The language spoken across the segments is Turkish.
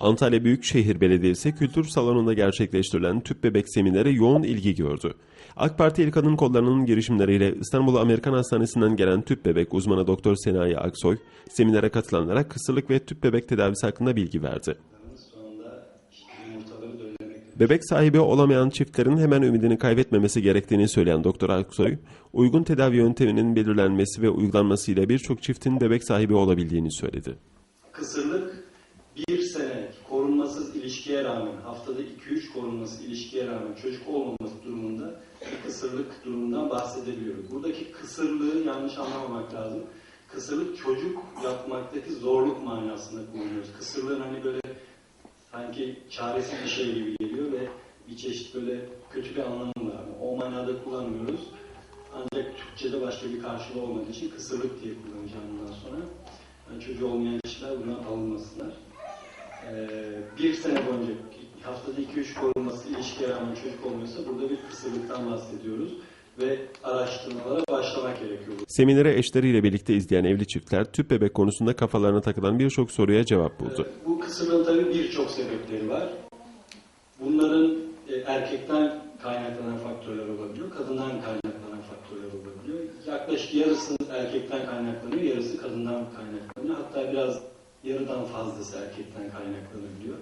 Antalya Büyükşehir Belediyesi Kültür Salonu'nda gerçekleştirilen tüp bebek semineri yoğun ilgi gördü. AK Parti İl Kadın Kolları'nın girişimleriyle İstanbul Amerikan Hastanesi'nden gelen tüp bebek uzmanı Doktor Senayi Aksoy, seminere katılanlara kısırlık ve tüp bebek tedavisi hakkında bilgi verdi. Bebek sahibi olamayan çiftlerin hemen ümidini kaybetmemesi gerektiğini söyleyen Doktor Aksoy, uygun tedavi yönteminin belirlenmesi ve uygulanmasıyla birçok çiftin bebek sahibi olabildiğini söyledi. Kısırlık bir sene korunmasız ilişkiye rağmen, haftada 2-3 korunması ilişkiye rağmen çocuk olmaması durumunda bir kısırlık durumundan bahsedebiliyoruz. Buradaki kısırlığı yanlış anlamamak lazım. Kısırlık çocuk yapmaktaki zorluk manasında kullanıyoruz. Kısırlığın hani böyle sanki çaresiz bir şey gibi geliyor ve bir çeşit böyle kötü bir anlamı var. Ama o manada kullanmıyoruz. Ancak Türkçe'de başka bir karşılığı olmadığı için kısırlık diye kullanacağım bundan sonra. Yani çocuğu olmayan bir sene boyunca haftada 2-3 korunması ilişkiye rağmen çocuk olmuyorsa burada bir kısırlıktan bahsediyoruz ve araştırmalara başlamak gerekiyor. Seminere eşleriyle birlikte izleyen evli çiftler tüp bebek konusunda kafalarına takılan birçok soruya cevap buldu. Bu kısırlığın tabii birçok sebepleri var. Bunların e, erkekten kaynaklanan faktörler olabiliyor, kadından kaynaklanan faktörler olabiliyor. Yaklaşık yarısı erkekten kaynaklanıyor, yarısı kadından kaynaklanıyor. Hatta biraz yarıdan fazlası erkekten kaynaklanabiliyor.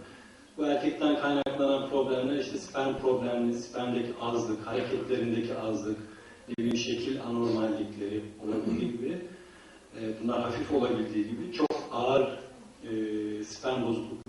Bu erkekten kaynaklanan problemler işte sperm problemleri, spermdeki azlık, hareketlerindeki azlık, bileyim şekil anormallikleri olabildiği gibi, e, bunlar hafif olabildiği gibi çok ağır e, sperm bozuklukları